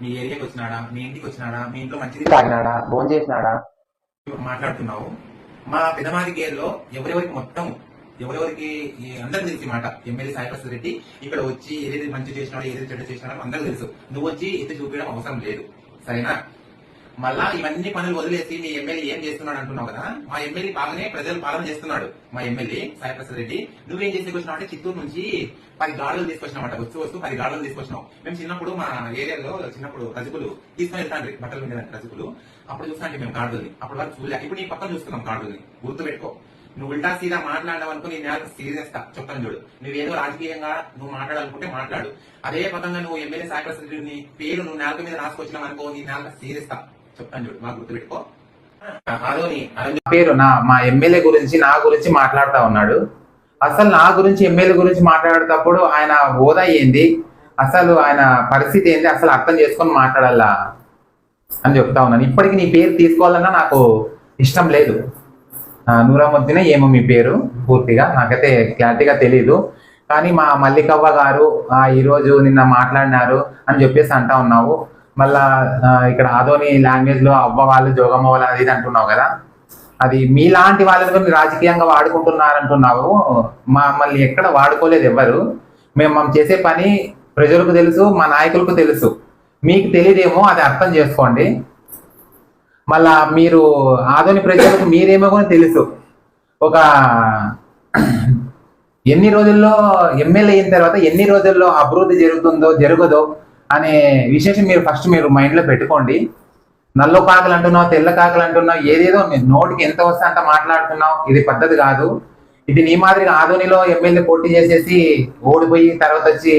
మీ ఏరియాకి వచ్చినాడా? మీ ఇంటికి వచ్చినాడా? మీ ఇంట్లో మంచిది తాగినాడా? భోజనం చేసినాడా? మాట్లాడుతున్నావు. మా పెదమాది గేర్లో ఎవరెవరికి మొత్తం ఎవరెవరికి అందరికి తెలిసి మాట. ఎమ్మెల్యే సాయిప్రసాద్ రెడ్డి ఇక్కడ వచ్చి ఏదైతే మంచి చేసినాడో ఏదైతే చెడ్డ చేసినాడో అందరికి తెలుసు. నువ్వు వచ్చి ఎత్తి చూపించడం అవసరం లేదు. సరేనా? మళ్ళా ఇవన్నీ పనులు వదిలేసి మీ ఎమ్మెల్యే ఏం చేస్తున్నాడు అంటున్నావు కదా? మా ఎమ్మెల్యే బాగానే ప్రజలు పాలన చేస్తున్నాడు. మా ఎమ్మెల్యే సాయిప్రసాద్ రెడ్డి నువ్వేం చేసుకొచ్చినావు అంటే చిత్తూరు నుంచి పది గాడులు తీసుకొచ్చినావు వస్తూ వస్తూ పది గాడులు తీసుకొచ్చినావు. మేము చిన్నప్పుడు మా ఏరియాలో చిన్నప్పుడు రజకులు తీసుకొని వెళ్తాండ్రి బట్టలు మీద రజకులు. అప్పుడు చూస్తాండి మేము గాడుల్ని. అప్పుడు వరకు చూడలే. ఇప్పుడు నీ పక్కన చూస్తున్నాం గాడుల్ని. గుర్తు పెట్టుకో నువ్వు ఉల్టా సీదా మాట్లాడడం అనుకో నీ సీరియస్ సీరియస్తా చెప్తాను చూడు. నువ్వేదో రాజకీయంగా నువ్వు మాట్లాడాలనుకుంటే మాట్లాడు. అదే పదంగా నువ్వు ఎమ్మెల్యే సాయిప్రసాద్ రెడ్డిని పేరు నువ్వు నేలక మీద రాసుకొచ్చినావు అనుకో నీ నేల సీరియస్ చెప్తాను చూడు మాకు పేరు నా మా ఎమ్మెల్యే గురించి నా గురించి మాట్లాడుతా ఉన్నాడు. అసలు నా గురించి ఎమ్మెల్యే గురించి మాట్లాడేటప్పుడు ఆయన హోదా ఏంది? అసలు ఆయన పరిస్థితి ఏంది? అసలు అర్థం చేసుకొని మాట్లాడాలా? అని చెప్తా ఉన్నాను. ఇప్పటికి నీ పేరు తీసుకోవాలన్నా నాకు ఇష్టం లేదు. ఆ, ఏమో మీ పేరు పూర్తిగా. నాకైతే క్లారిటీగా తెలియదు కానీ మా మల్లికవ్వ గారు ఈరోజు నిన్న మాట్లాడినారు అని చెప్పేసి అంటా ఉన్నావు. మళ్ళా ఇక్కడ ఆదోని లాంగ్వేజ్లో అవ్వ వాళ్ళు జోగమ్మ వాళ్ళు అది అంటున్నావు కదా? అది మీలాంటి వాళ్ళని రాజకీయంగా వాడుకుంటున్నారంటున్నావు. మమ్మల్ని ఎక్కడ వాడుకోలేదు ఎవ్వరు. మేము మనం చేసే పని ప్రజలకు తెలుసు మా నాయకులకు తెలుసు. మీకు తెలియదేమో అది అర్థం చేసుకోండి. మళ్ళా మీరు ఆధునిక ప్రజలకు మీరేమో కూడా తెలుసు. ఒక ఎన్ని రోజుల్లో ఎమ్మెల్యే అయిన తర్వాత ఎన్ని రోజుల్లో అభివృద్ధి జరుగుతుందో జరగదో అనే విశేషం మీరు ఫస్ట్ మీరు మైండ్లో పెట్టుకోండి. నల్ల కాకలు అంటున్నావు తెల్ల కాకలు అంటున్నావు ఏదేదో నోటికి ఎంత వస్తే అంత మాట్లాడుతున్నావు ఇది పద్ధతి కాదు. ఇది నీ మాదిరిగా ఆధునిలో ఎమ్మెల్యే పోటీ చేసేసి ఓడిపోయి తర్వాత వచ్చి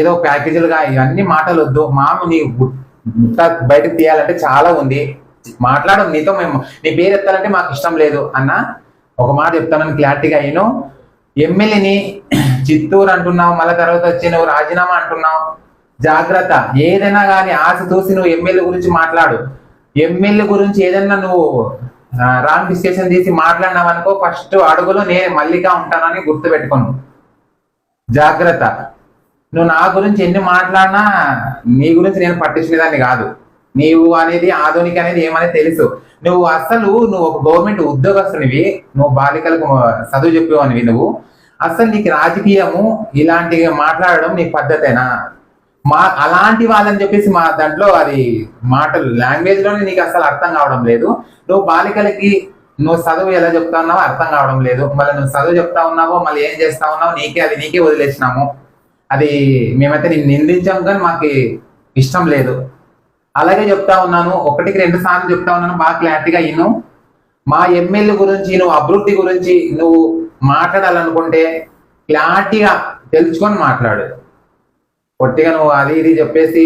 ఏదో ప్యాకేజీలుగా ఇవన్నీ మాటలు వద్దు మాము నీ గుట్ట బయటకు తీయాలంటే చాలా ఉంది. మాట్లాడడం నీతో మేము నీ పేరు ఎత్తాలంటే మాకు ఇష్టం లేదు అన్న ఒక మాట చెప్తానని క్లారిటీగా అయిను ఎమ్మెల్యేని చిత్తూరు అంటున్నావు మళ్ళీ తర్వాత వచ్చి నువ్వు రాజీనామా అంటున్నావు. జాగ్రత్త. ఏదైనా కానీ ఆశ చూసి నువ్వు ఎమ్మెల్యే గురించి మాట్లాడు. ఎమ్మెల్యే గురించి ఏదైనా నువ్వు రాంగ్ డిసిషన్ తీసి మాట్లాడినావు అనుకో ఫస్ట్ అడుగులో నేను మల్లిగా ఉంటానని గుర్తు పెట్టుకోను జాగ్రత్త. నువ్వు నా గురించి ఎన్ని మాట్లాడినా నీ గురించి నేను పట్టించుకునేదాన్ని కాదు. నీవు అనేది ఆధునిక అనేది ఏమనేది తెలుసు. నువ్వు అసలు నువ్వు ఒక గవర్నమెంట్ ఉద్యోగస్తునివి నువ్వు బాలికలకు చదువు చెప్పేవానివి నువ్వు. అసలు నీకు రాజకీయము ఇలాంటివి మాట్లాడడం నీకు పద్ధతేనా? మా అలాంటి వాళ్ళని చెప్పేసి మా దాంట్లో అది మాటలు లాంగ్వేజ్లోనే నీకు అసలు అర్థం కావడం లేదు. నువ్వు బాలికలకి నువ్వు చదువు ఎలా చెప్తా ఉన్నావో అర్థం కావడం లేదు. మళ్ళీ నువ్వు చదువు చెప్తా ఉన్నావో మళ్ళీ ఏం చేస్తా ఉన్నావో నీకే అది నీకే వదిలేసినాము. అది మేమైతే నేను నిందించాం కానీ మాకు ఇష్టం లేదు. అలాగే చెప్తా ఉన్నాను. ఒకటికి రెండు సార్లు చెప్తా ఉన్నాను. బాగా క్లారిటీగా ఇను. మా ఎమ్మెల్యే గురించి నువ్వు అభివృద్ధి గురించి నువ్వు మాట్లాడాలనుకుంటే క్లారిటీగా తెలుసుకొని మాట్లాడు. పొట్టిగా నువ్వు అది ఇది చెప్పేసి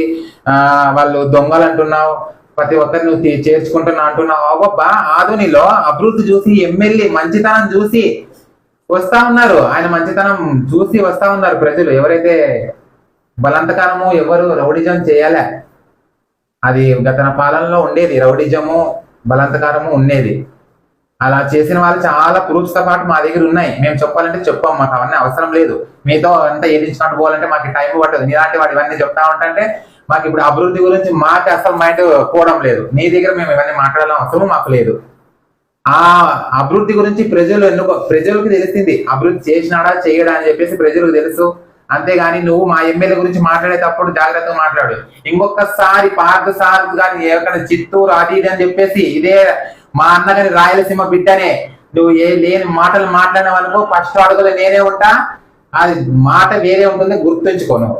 వాళ్ళు దొంగలు అంటున్నావు ప్రతి ఒక్కరిని నువ్వు చేర్చుకుంటున్నావు చేర్చుకుంటున్నా అంటున్నావు. అవ్వబ్బా ఆధునిలో అభివృద్ధి చూసి ఎమ్మెల్యే మంచితనం చూసి వస్తా ఉన్నారు. ఆయన మంచితనం చూసి వస్తా ఉన్నారు ప్రజలు. ఎవరైతే బలంతకాలము ఎవరు రౌడిజం చేయాలే? అది గత పాలనలో ఉండేది. రౌడిజము బలంతకారము ఉండేది. అలా చేసిన వాళ్ళు చాలా ప్రూఫ్స్తో పాటు మా దగ్గర ఉన్నాయి. మేము చెప్పాలంటే చెప్పాం మాకు అవన్నీ అవసరం లేదు. మీతో అంతా ఏదించినట్టు పోవాలంటే మాకు టైం పట్టదు. నీలాంటి వాడు ఇవన్నీ చెప్తా ఉంటే మాకు ఇప్పుడు అభివృద్ధి గురించి మాకు అసలు మైండ్ పోవడం లేదు. నీ దగ్గర మేము ఇవన్నీ మాట్లాడడం అవసరం మాకు లేదు. ఆ అభివృద్ధి గురించి ప్రజలు ఎన్నుకో ప్రజలకు తెలిసింది. అభివృద్ధి చేసినాడా చేయడా అని చెప్పేసి ప్రజలకు తెలుసు. అంతేగాని నువ్వు మా ఎమ్మెల్యే గురించి మాట్లాడేటప్పుడు జాగ్రత్తగా మాట్లాడు. ఇంకొకసారి పార్థ సార్ కానీ ఎక్కడ చిత్తూరు అది ఇది అని చెప్పేసి ఇదే మా అన్నగారి రాయలసీమ బిడ్డనే. నువ్వు ఏ లేని మాటలు మాట్లాడినావు ఫస్ట్ అడుగులు నేనే ఉంటా. అది మాట వేరే ఉంటుంది గుర్తుంచుకోను